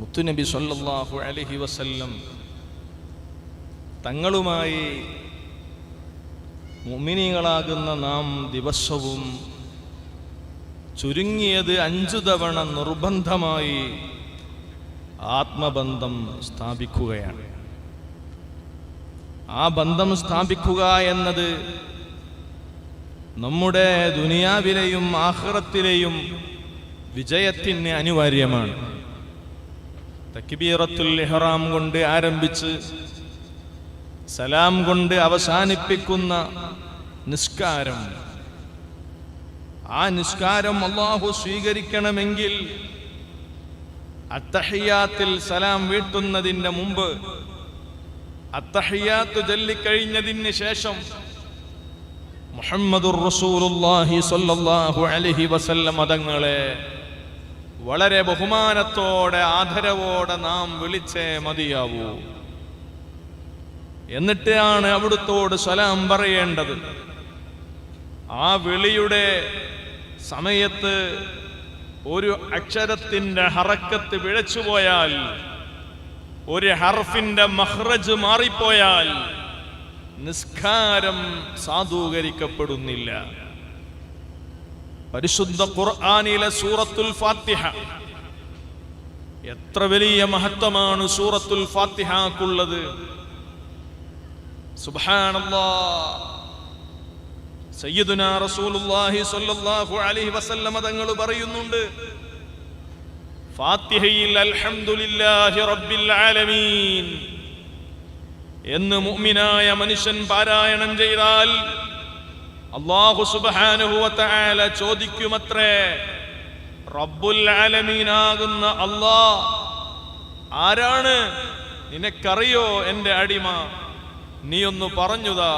മുത്തുനബി സല്ലല്ലാഹു അലൈഹി വസല്ലം തങ്ങളുമായി മുമിനികളാകുന്ന നാം ദിവസവും ചുരുങ്ങിയത് അഞ്ചു തവണ നിർബന്ധമായി ആത്മബന്ധം സ്ഥാപിക്കുകയാണ്. ആ ബന്ധം സ്ഥാപിക്കുക എന്നത് നമ്മുടെ ദുനിയാവിലെയും ആഹ്റത്തിലെയും വിജയത്തിന് അനിവാര്യമാണ്. തക്ബീറത്തുൽ ഇഹ്റാം കൊണ്ട് ആരംഭിച്ച് സലാം കൊണ്ട് അവസാനിപ്പിക്കുന്ന നിസ്കാരം. ആ നിസ്കാരം അള്ളാഹു സ്വീകരിക്കണമെങ്കിൽ അത്തഹിയാത്തിൽ സലാം വീട്ടുന്നതിന്റെ മുമ്പ് അത്തഹിയാത്ത് ചൊല്ലിക്കഴിഞ്ഞതിന് ശേഷം മുഹമ്മദുർ റസൂലുള്ളാഹി സ്വല്ലല്ലാഹു അലൈഹി വസല്ലം മതങ്ങളെ വളരെ ബഹുമാനത്തോടെ ആദരവോടെ നാം വിളിച്ചേ മതിയാവൂ. എന്നിട്ടാണ് അവിടുത്തോട് സലാം പറയേണ്ടത്. ആ വിളിയുടെ സമയത്ത് ഒരു അക്ഷരത്തിന്റെ ഹറക്കത്ത് പിഴച്ചുപോയാൽ ഒരു ഹർഫിന്റെ മഹ്റജ് മാറിപ്പോയാൽ നിസ്കാരം സാധൂകരിക്കപ്പെടുന്നില്ല. പരിശുദ്ധ ഖുർആാനിലെ സൂറത്തുൽ ഫാത്തിഹ. എത്ര വലിയ മഹത്വമാണ് സൂറത്തുൽ ഫാത്തിഹക്കുള്ളത്. റസൂലുള്ളാഹി സ്വല്ലല്ലാഹു അലൈഹി വസല്ലമ തങ്ങൾ പറയുന്നുണ്ട് ഫാത്തിഹയിൽ അൽഹംദുലില്ലാഹി റബ്ബിൽ ആലമീൻ. എന്ന് മുഅ്മിനായ മനുഷ്യൻ പാരായണം ചെയ്താൽ അല്ലാഹു സുബ്ഹാനഹു വതആല ചോദിക്കുമത്രേ റബ്ബുൽ ആലമീനാകുന്ന അല്ലാ ആരാണ്? നിനക്കറിയോ എന്റെ അടിമ? നീ ഒന്ന് പറഞ്ഞുതാ.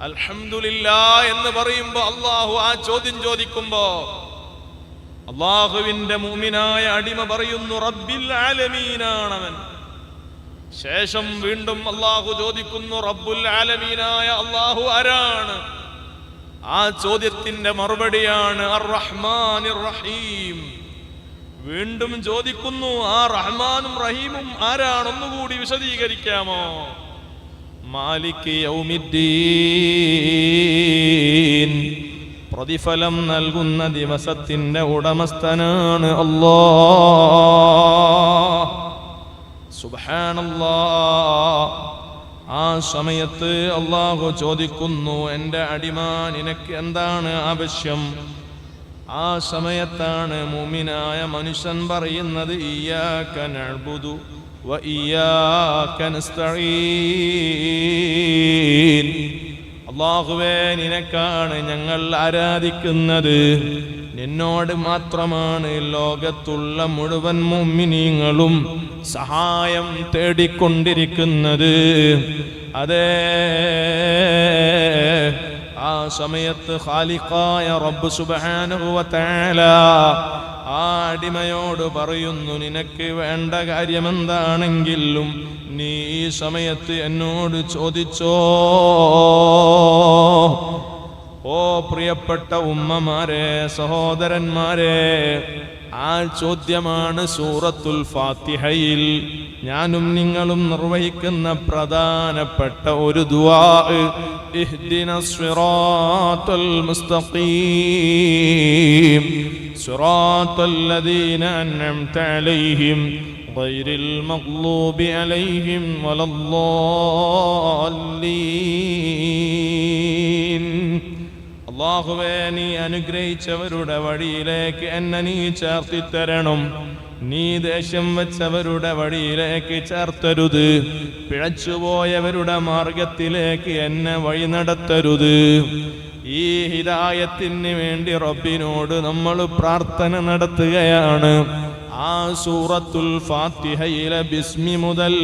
അൽഹംദുലില്ലാ എന്ന് പറയുമ്പോ അള്ളാഹു ആ ചോദ്യം ചോദിക്കുമ്പോ അള്ളാഹുവിന്റെ മൂമിനായ അടിമ പറയുന്നു റബ്ബിൽ ആലമീനാണവൻ ശേഷം വീണ്ടും അള്ളാഹു ചോദിക്കുന്നു റബ്ബുൽ ആലമീനായ അള്ളാഹു ആരാണ്? ആ ചോദ്യത്തിന്റെ മറുപടിയാണ് റഹീം വീണ്ടും ചോദിക്കുന്നു ആ റഹ്മാനും റഹീമും ആരാണൊന്നുകൂടി വിശദീകരിക്കാമോ? മാലിക് യൗമിദ്ദീൻ. പ്രതിഫലം നൽകുന്ന ദിവസത്തിന്റെ ഉടമസ്ഥനാണ് അല്ലാ സുബ്ഹാനല്ലാ ആ സമയത്ത് അള്ളാഹു ചോദിക്കുന്നു എന്റെ അടിമ നിനക്ക് എന്താണ് ആവശ്യം? ആ സമയത്താണ് മുമിനായ മനുഷ്യൻ പറയുന്നത് അള്ളാഹുവേ നിനക്കാണ് ഞങ്ങൾ ആരാധിക്കുന്നത്. നിന്നോട് മാത്രമാണ് ലോകത്തുള്ള മുഴുവൻ മുമ്മിനീങ്ങളും സഹായം തേടിക്കൊണ്ടിരിക്കുന്നത്. അതേ ആ സമയത്ത് ഖാലിഖായ റബ്ബ് സുബാനുഭവത്തേല ആ അടിമയോട് പറയുന്നു നിനക്ക് വേണ്ട കാര്യമെന്താണെങ്കിലും നീ ഈ സമയത്ത് എന്നോട് ചോദിച്ചോ? പ്രിയപ്പെട്ട ഉമ്മമാരെ സഹോദരന്മാരെ ആ ചോദ്യമാണ് സൂറത്തുൽ ഫാത്തിഹയിൽ ഞാനും നിങ്ങളും നിർവഹിക്കുന്ന പ്രധാനപ്പെട്ട ഒരു ദുആ ഇഹ്ദിന സിറാത്തൽ മുസ്തഖീം സിറാത്തൽ ലദീന അൻഅംത അലൈഹിം غير المغلوب عليهم ولا الضالين അള്ളാഹുവേ നീ അനുഗ്രഹിച്ചവരുടെ വഴിയിലേക്ക് എന്നെ നീ ചേർത്തിത്തരണം. നീ ദേഷ്യം വെച്ചവരുടെ വഴിയിലേക്ക് ചേർത്തരുത്. പിഴച്ചുപോയവരുടെ മാർഗത്തിലേക്ക് എന്നെ വഴി നടത്തരുത്. ഈ ഹിതായത്തിന് വേണ്ടി റബ്ബിനോട് നമ്മൾ പ്രാർത്ഥന നടത്തുകയാണ്. ആ സൂറത്തുൽ ഫാത്തിഹയിലെ ബിസ്മി മുതൽ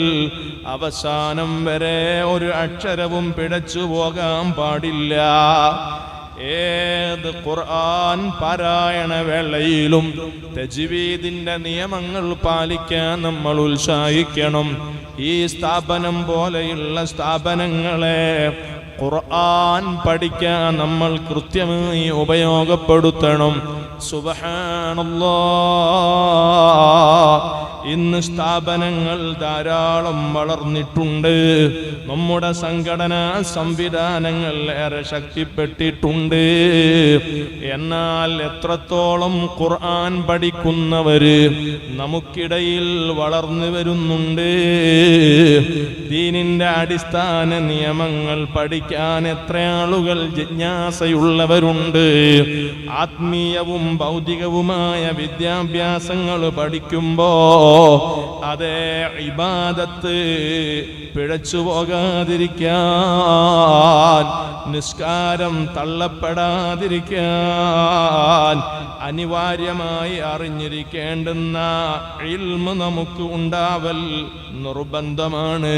അവസാനം വരെ ഒരു അക്ഷരവും പിടച്ചു പോകാൻ പാടില്ല. ഏത് ഖുർആൻ പാരായണ വേളയിലും തജ്വീദിന്റെ നിയമങ്ങൾ പാലിക്കാൻ നമ്മൾ ഉത്സാഹിക്കണം. ഈ സ്ഥാപനം പോലെയുള്ള സ്ഥാപനങ്ങളെ ഖുർആൻ പഠിക്കാൻ നമ്മൾ കൃത്യമായി ഉപയോഗപ്പെടുത്തണം. സുബഹാനല്ലാ. ഇന്ന് സ്ഥാപനങ്ങൾ ധാരാളം വളർന്നിട്ടുണ്ട്. നമ്മുടെ സംഘടനാ സംവിധാനങ്ങൾ ഏറെ ശക്തിപ്പെട്ടിട്ടുണ്ട്. എന്നാൽ എത്രത്തോളം ഖുർആൻ പഠിക്കുന്നവര് നമുക്കിടയിൽ വളർന്നു വരുന്നുണ്ട്. ദീനിന്റെ അടിസ്ഥാന നിയമങ്ങൾ പഠിക്കാൻ എത്ര ആളുകൾ ജിജ്ഞാസയുള്ളവരുണ്ട്. ആത്മീയവും ഭൗതികവുമായ വിദ്യാഭ്യാസങ്ങൾ പഠിക്കുമ്പോ അതേ ഇബാദത്ത് പിഴച്ചു പോകാതിരിക്കാൻ നിസ്കാരം തള്ളപ്പെടാതിരിക്കാൻ അനിവാര്യമായി അറിഞ്ഞിരിക്കേണ്ടുന്ന ഇൽമ് നമുക്ക് ഉണ്ടാവൽ നിർബന്ധമാണ്.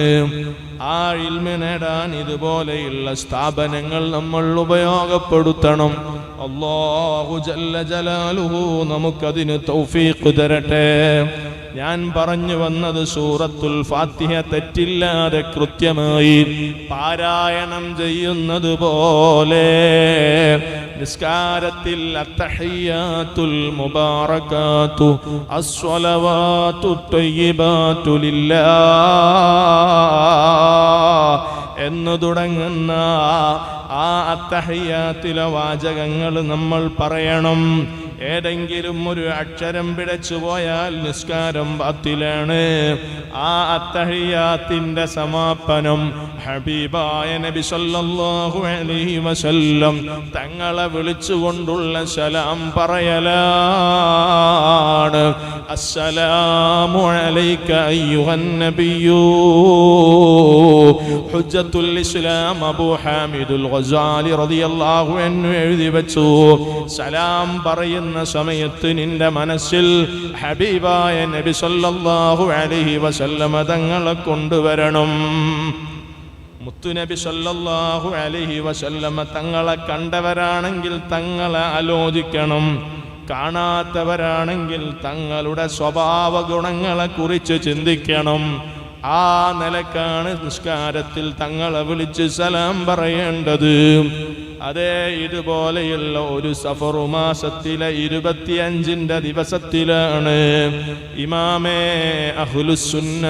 ആ ഇൽമ നേടാൻ ഇതുപോലെയുള്ള സ്ഥാപനങ്ങൾ നമ്മൾ ഉപയോഗപ്പെടുത്തണം. അള്ളാഹു ജല്ല ജലാലുഹു നമുക്കതിന് തൗഫീഖ് തരട്ടെ. ഞാൻ പറഞ്ഞു വന്നത് സൂറത്തുൽ ഫാത്തിഹ തെറ്റില്ലാതെ കൃത്യമായി പാരായണം ചെയ്യുന്നത് പോലെ. നിസ്കാരത്തിൽ അത്തഹയ്യാത്തുൽ മുബാറകാത്തു അസ്വലവാത്തു ത്വയ്യിബാത്തു ലില്ലാഹ് എന്ന് തുടങ്ങുന്ന ആ അത്തഹയ്യാത്തിലെ വാചകങ്ങൾ നമ്മൾ പറയണം. ഏതെങ്കിലും ഒരു അക്ഷരം പിഴച്ചു പോയാൽ നിസ്കാരം ബാത്തിലാണ്. ആ അത്തഹിയാത്തിന്റെ സമാപനം ഹബീബായ നബി സല്ലല്ലാഹു അലൈഹി വസല്ലം തങ്ങളെ വിളിച്ചുകൊണ്ടുള്ള സലാം പറയലാണ്. അസ്സലാമു അലൈക അയ്യുഹൻ നബിയൂ ഹുജ്ജത്തുൽ ഇസ്ലാം അബൂ ഹാമിദുൽ ഗസാലി റളിയല്ലാഹു അൻഹു എഴുതി വെച്ചു. സലാം പറയുന്ന സമയത്ത് നിന്റെ മനസ്സിൽ ഹബീബായ നബി സല്ലല്ലാഹു അലൈഹി വസല്ലമ തങ്ങളെ കൊണ്ടുവരണം. മുത്തുനബി സല്ലല്ലാഹു അലൈഹി വസല്ലമ തങ്ങളെ കണ്ടവരാണെങ്കിൽ തങ്ങളെ ആലോചിക്കണം. കാണാത്തവരാണെങ്കിൽ തങ്ങളുടെ സ്വഭാവ ഗുണങ്ങളെ കുറിച്ച് ചിന്തിക്കണം. ആ നിലക്കാണ് നിസ്കാരത്തിൽ തങ്ങളെ വിളിച്ച് സലാം പറയേണ്ടത്. അതേ ഇതുപോലെയുള്ള ഒരു സഫറു മാസത്തിലെ ഇരുപത്തിയഞ്ചിന്റെ ദിവസത്തിലാണ് ഇമാമേ അഹുലുസുന്ന.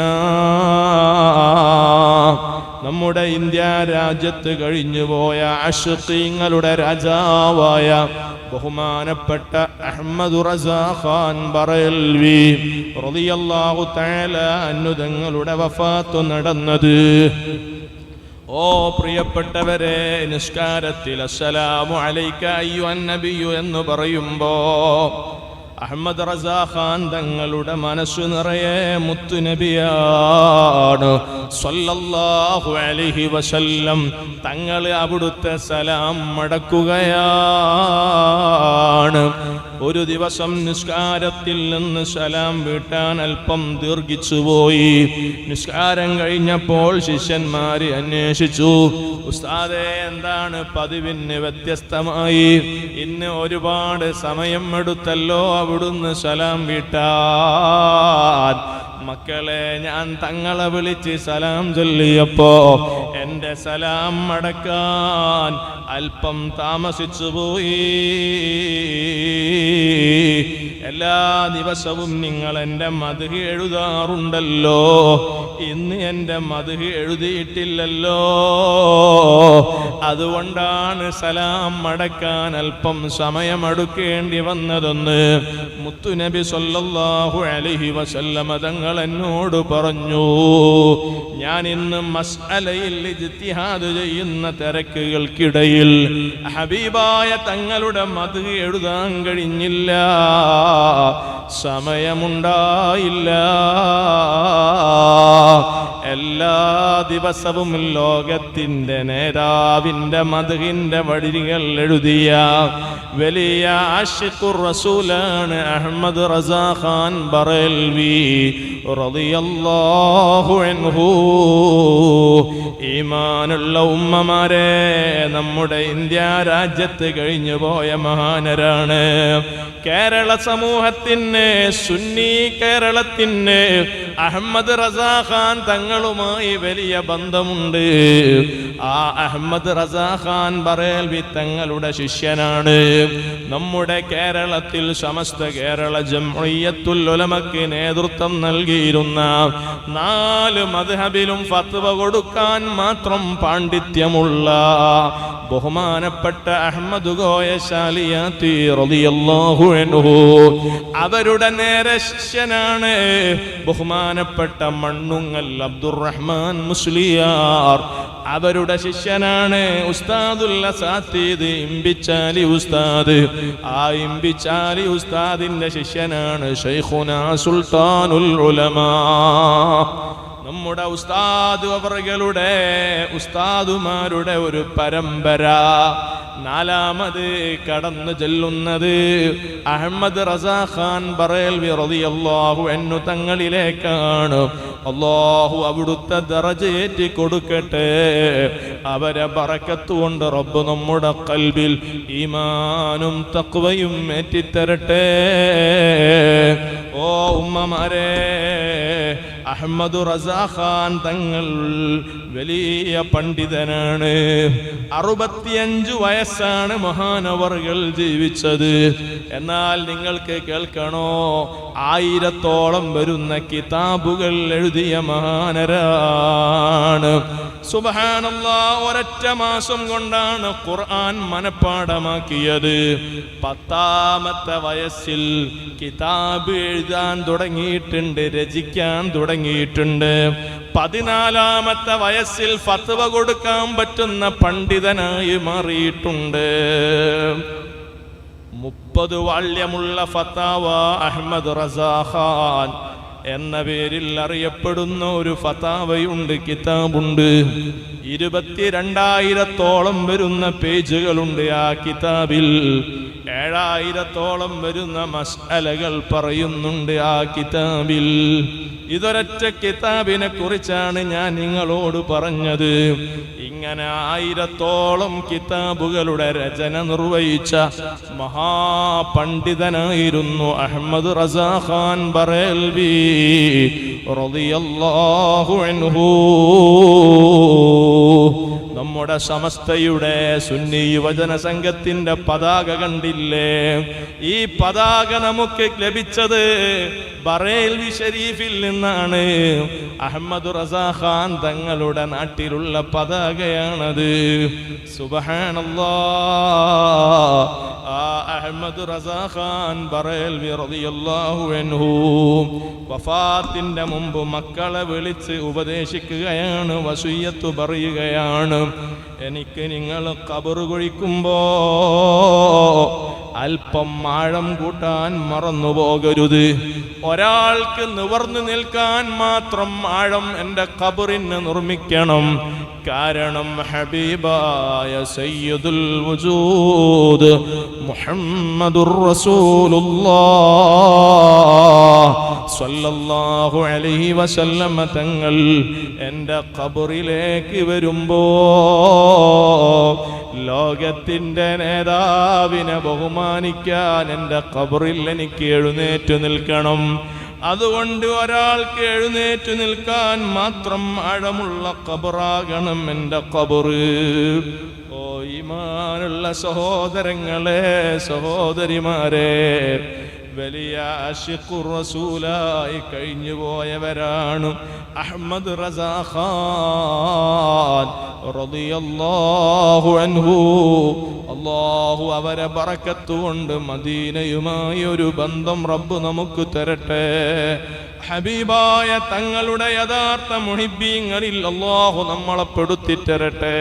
നമ്മുടെ ഇന്ത്യ രാജ്യത്ത് കഴിഞ്ഞുപോയ അഷുഖീങ്ങളുടെ രാജാവായ ബഹുമാനപ്പെട്ട അഹമ്മദ് ഖാൻ ബറൽവി റളിയല്ലാഹു തആല അന്നുതങ്ങളുടെ വഫാത്ത് നടന്നത്. ഓ പ്രിയപ്പെട്ടവരെ നിസ്കാരത്തിൽ അസ്സലാമു അലൈക അയ്യു നബിയു എന്ന് പറയുമ്പോ അഹമ്മദ് റസാ ഖാൻ തങ്ങളുടെ മനസ്സു നിറയെ മുത്തുനബിയാണ്. സ്വല്ലല്ലാഹു അലൈഹി വസല്ലം തങ്ങൾ അവിടുത്തെ സലാം മടക്കുകയാണ്. ഒരു ദിവസം നിസ്കാരത്തിൽ നിന്ന് സലാം വീട്ടാൻ അല്പം ദീർഘിച്ചുപോയി നിസ്കാരം കഴിഞ്ഞപ്പോൾ ശിഷ്യന്മാർ അന്വേഷിച്ചു ഉസ്താദെ എന്താണ് പതിവിന് വ്യത്യസ്തമായി? ഇന്ന് ഒരുപാട് സമയം എടുത്തല്ലോ അവിടുന്ന് സലാം വീട്ടാൻ. മക്കളെ ഞാൻ തങ്ങളെ വിളിച്ച് സലാം ചൊല്ലിയപ്പോ എന്റെ സലാം മടക്കാൻ അല്പം താമസിച്ചു പോയി എല്ലാ ദിവസവും നിങ്ങൾ എന്റെ മത് എഴുതാറുണ്ടല്ലോ. ഇന്ന് എന്റെ മത് എഴുതിയിട്ടില്ലല്ലോ. അതുകൊണ്ടാണ് സലാം മടക്കാൻ അല്പം സമയമെടുക്കേണ്ടി വന്നതെന്ന് മുത്തുനബി സല്ലല്ലാഹു അലൈഹി വസല്ലമ തങ്ങൾ എന്നോട് പറഞ്ഞു ഞാൻ ഇന്ന് മസ്അലയിൽ ഇജ്തിഹാദ് ചെയ്യുന്ന തിരക്കുകൾക്കിടയിൽ ഹബീബായ തങ്ങളുടെ മത് എഴുതാൻ കഴിഞ്ഞില്ല. സമയമുണ്ടായില്ല. എല്ലാ ദിവസവും ലോകത്തിന്റെ നേതാവിന്റെ മധുഹിന്റെ വഴികൾ എഴുതിയ വലിയ ആഷിഖുർ റസൂലാണ് അഹമ്മദ് റസാഖാൻ ബറൽവി അൻഹു. ഈമാനുള്ള ഉമ്മമാരെ നമ്മുടെ ഇന്ത്യ രാജ്യത്ത് കഴിഞ്ഞു പോയ മഹാനരാണ്. കേരള സമൂഹത്തിന് സുന്നി കേരളത്തിന് അഹമ്മദ് റസാ ഖാൻ തങ്ങളുമായി വലിയ ബന്ധമുണ്ട്. ആ അഹമ്മദ് റസാ ഖാൻ ബറേൽവി തങ്ങളുടെ ശിഷ്യനാണ്. നമ്മുടെ കേരളത്തിൽ സമസ്ത കേരള ജംഇയ്യത്തുൽ ഉലമക്ക് നേതൃത്വം നൽകിയിരുന്ന നാല് മദ്ഹബിലും ഫത്വ കൊടുക്കാൻ മാത്രം പാണ്ഡിത്യമുള്ള ബഹുമാനപ്പെട്ട അഹമ്മദ് റളിയല്ലാഹു അൻഹു അവരുടെ നേരെ ശിഷ്യനാണ് ബഹുമാനപ്പെട്ട മണ്ണുങ്ങൽ അബ്ദുറഹ്മാൻ മുസ്ലിയാർ. അവരുടെ ശിഷ്യനാണ് ഉസ്താദുല്ല സാത്തീദ് ഇമ്പിച്ചാലി ഉസ്താദ്. ആ ഇമ്പിച്ചാലി ഉസ്താദിന്റെ ശിഷ്യനാണ് ഷെയ്ഖുന സുൽത്താനുൽ ഉലമാ. നമ്മുടെ ഉസ്താദ് അവറുകളുടെ ഉസ്താദുമാരുടെ ഒരു പരമ്പര. നാലാമത് കടന്നു ചെല്ലുന്നത് അഹമ്മദ് റസാ ഖാൻ ബറേൽവി റളിയല്ലാഹു അൻഹു തങ്ങളിലേക്കാണ്. അള്ളാഹു അവിടുത്തെ ദറജേറ്റി കൊടുക്കട്ടെ. അവരെ പറക്കത്തുകൊണ്ട് റബ്ബ് നമ്മുടെ കൽബിൽ ഈമാനും തക്വയും ഏറ്റിത്തരട്ടെ. ഓ ഉമ്മമാരെ അഹമ്മദ് റസാഖാൻ തങ്ങൾ വലിയ പണ്ഡിതനാണ്. അറുപത്തിയഞ്ചു വയസ്സാണ് മഹാനവറുകൾ ജീവിച്ചത്. എന്നാൽ നിങ്ങൾക്ക് കേൾക്കണോ? ആയിരത്തോളം വരുന്ന കിതാബുകൾ എഴുതിയ മഹാനരാണ്. സുബഹാനല്ല ഒരൊറ്റ മാസം കൊണ്ടാണ് ഖുർആൻ മനഃപ്പാടമാക്കിയത് പത്താമത്തെ വയസ്സിൽ കിതാബ് എഴുതാൻ തുടങ്ങിയിട്ടുണ്ട് രചിക്കാൻ തുടങ്ങിയിട്ടുണ്ട് പതിനാലാമത്തെ വയസ്സിൽ ഫത്വ കൊടുക്കാൻ പറ്റുന്ന പണ്ഡിതനായി മാറിയിട്ടുണ്ട്. മുപ്പത് വാള്യമുള്ള ഫത്താവ അഹമ്മദ് റസാഖാൻ എന്ന പേരിൽ അറിയപ്പെടുന്ന ഒരു ഫതാവയുണ്ട് കിതാബുണ്ട്. ഇരുപത്തിരണ്ടായിരത്തോളം വരുന്ന പേജുകളുണ്ട് ആ കിതാബിൽ. ഏഴായിരത്തോളം വരുന്ന മസ്അലകൾ പറയുന്നുണ്ട് ആ കിതാബിൽ. ഇതൊരൊറ്റ കിതാബിനെ കുറിച്ചാണ് ഞാൻ നിങ്ങളോട് പറഞ്ഞത്. ഇങ്ങനെ ആയിരത്തോളം കിതാബുകളുടെ രചന നിർവഹിച്ച മഹാപണ്ഡിതനായിരുന്നു അഹമ്മദ് റസാഖാൻ ബറേൽവി റളിയല്ലാഹു അൻഹു. നമ്മുടെ സമസ്തയുടെ സുന്നി യുവജന സംഘത്തിന്റെ പതാക കണ്ടില്ലേ? ഈ പതാക നമുക്ക് ലഭിച്ചത് ബറേൽവി ഷരീഫിൽ നിന്നാണ്. അഹമ്മദ് റസാഖാൻ തങ്ങളുടെ നാട്ടിലുള്ള പതാകയാണത്. അഹമ്മദ് റസാഖാൻ റളിയല്ലാഹു അൻഹു വഫാത്തിന്റെ മുമ്പ് മക്കളെ വിളിച്ച് ഉപദേശിക്കുകയാണ് വസൂയത്ത് പറയുകയാണ്. എനിക്ക് നിങ്ങൾ കബറ് കൊഴിക്കുമ്പോ അല്പം ആഴം കൂട്ടാൻ മറന്നു പോകരുത് ഒരാൾക്ക് നിവർന്നു നിൽക്കാൻ മാത്രം ആഴം എന്റെ കബറിന് നിർമ്മിക്കണം. കാരണം ഹബീബായ സയ്യദുൽ വജൂദ് മുഹമ്മദുർ റസൂലുള്ളാഹ്. സ്വല്ലല്ലാഹു അലൈഹി വസല്ലമ തങ്ങൾ എന്റെ കബറിലേക്ക് വരുമ്പോ ലോകത്തിന്റെ നേതാവിനെ ബഹുമാനിക്കാൻ എന്റെ ഖബറിൽ എനിക്ക് എഴുന്നേറ്റു നിൽക്കണം. അതുകൊണ്ട് ഒരാൾക്ക് എഴുന്നേറ്റു നിൽക്കാൻ മാത്രം അഴമുള്ള കബറാകണം എന്റെ ഖബറ് ഓ ഈമാനുള്ള സഹോദരങ്ങളെ സഹോദരിമാരെ വലിയ അഷിഖു റസൂലായി കഴിഞ്ഞു പോയവരാണ് അഹമ്മദ് റസാഖാൻ റളിയല്ലാഹു അൻഹു. അല്ലാഹു അവരെ പറക്കത്തുകൊണ്ട് മദീനയുമായി ഒരു ബന്ധം റബ്ബ് നമുക്ക് തരട്ടെ. ഹബീബായ തങ്ങളുടെ യഥാർത്ഥ മുഹിബീങ്ങളിൽ അള്ളാഹു നമ്മളെ പെടുത്തിത്തരട്ടെ.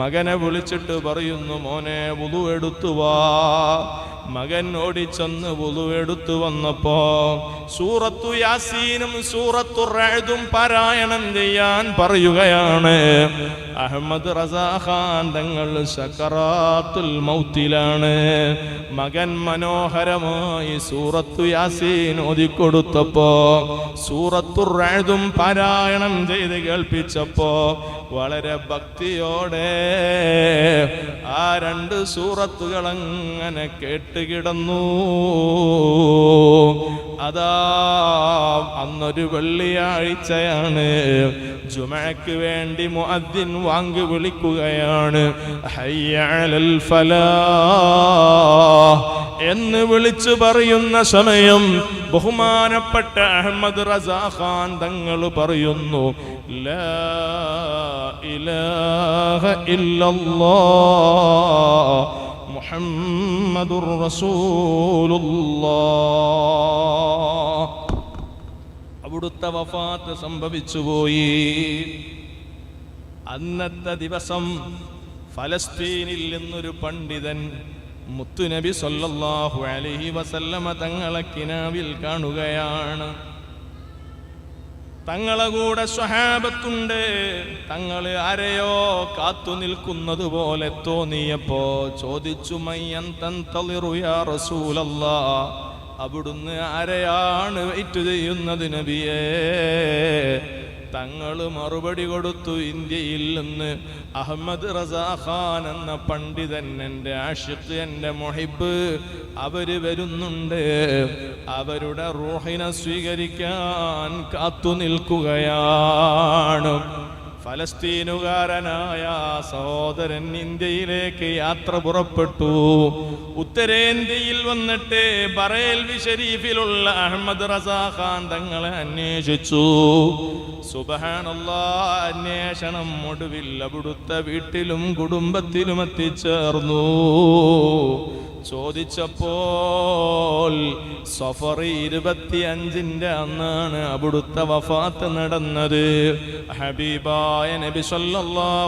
മകനെ വിളിച്ചിട്ട് പറയുന്നു മോനെ വുളു എടുത്തു വാ. മകൻ ഓടിച്ചെന്ന് വുളു എടുത്തു വന്നപ്പോ സൂറത്തു യാസീനും സൂറത്തു റഅദും പാരായണം ചെയ്യാൻ പറയുകയാണ്. അഹമ്മദ് റസാഖാൻ തങ്ങൾ സക്കറാത്തുൽ മൗത്തിലാണ്. മകൻ മനോഹരമായി സൂറത്തു യാസീൻ ഓതിക്കൊടുത്തപ്പോ സൂറത്തു റഅദും പാരായണം ചെയ്ത് കേൾപ്പിച്ചപ്പോ വളരെ ഭക്തിയോടെ ആ രണ്ട് സൂറത്തുകൾ അങ്ങനെ കേട്ടുകിടന്നു. അതാ അന്നൊരു വെള്ളിയാഴ്ചയാണ്. ജുമഅക്ക് വേണ്ടി മുഅദ്ദിൻ വാങ്ങി വിളിക്കുകയാണ്. ഫലാഹ് എന്ന് വിളിച്ചു പറയുന്ന സമയം ബഹുമാനപ്പെട്ട അഹമ്മദ് റസാ ഖാൻ തങ്ങൾ പറയുന്നു മുഹമ്മദുർ അവിടുത്തെ വഫാത്ത് സംഭവിച്ചുപോയി അന്നത്തെ ദിവസം ഫലസ്തീനിൽ നിന്നൊരു പണ്ഡിതൻ മുത്തുനബി സൊല്ലാഹു അലഹി വസല്ലമ തങ്ങളെ കിനാവിൽ കാണുകയാണ്. തങ്ങളെ കൂടെ സ്വഹാബത്തുണ്ട്. തങ്ങൾ ആരെയോ കാത്തു നിൽക്കുന്നത് പോലെ തോന്നിയപ്പോ ചോദിച്ചു മയ്യൻ അവിടുന്ന് ആരെയാണ് വെയിറ്റ് ചെയ്യുന്നത് നബിയേ? തങ്ങൾ മറുപടി കൊടുത്തു ഇന്ത്യയിൽ നിന്ന് അഹമ്മദ് റസാഖാൻ എന്ന പണ്ഡിതൻ എന്റെ ആഷിഖ് എന്റെ മൊഹിബ് അവർ വരുന്നുണ്ട്. അവരുടെ റൂഹിനെ സ്വീകരിക്കാൻ കാത്തു നിൽക്കുകയാണ്. ഫലസ്തീനുകാരനായ സഹോദരൻ ഇന്ത്യയിലേക്ക് യാത്ര പുറപ്പെട്ടു. ഉത്തരേന്ത്യയിൽ വന്നിട്ട് ബറേൽവി ഷരീഫിലുള്ള അഹമ്മദ് റസാ ഖാൻ തങ്ങളെ അന്വേഷിച്ചു. സുബഹാനുള്ള അന്വേഷണം ഒടുവിൽ അവിടുത്തെ വീട്ടിലും കുടുംബത്തിലും എത്തിച്ചേർന്നു. ചോദിച്ചപ്പോൾ സഫർ ഇരുപത്തി അഞ്ചിന്റെ അന്നാണ് അവിടുത്തെ വഫാത്ത് നടന്നത്. ഹബീബായ നബി സല്ലല്ലാഹു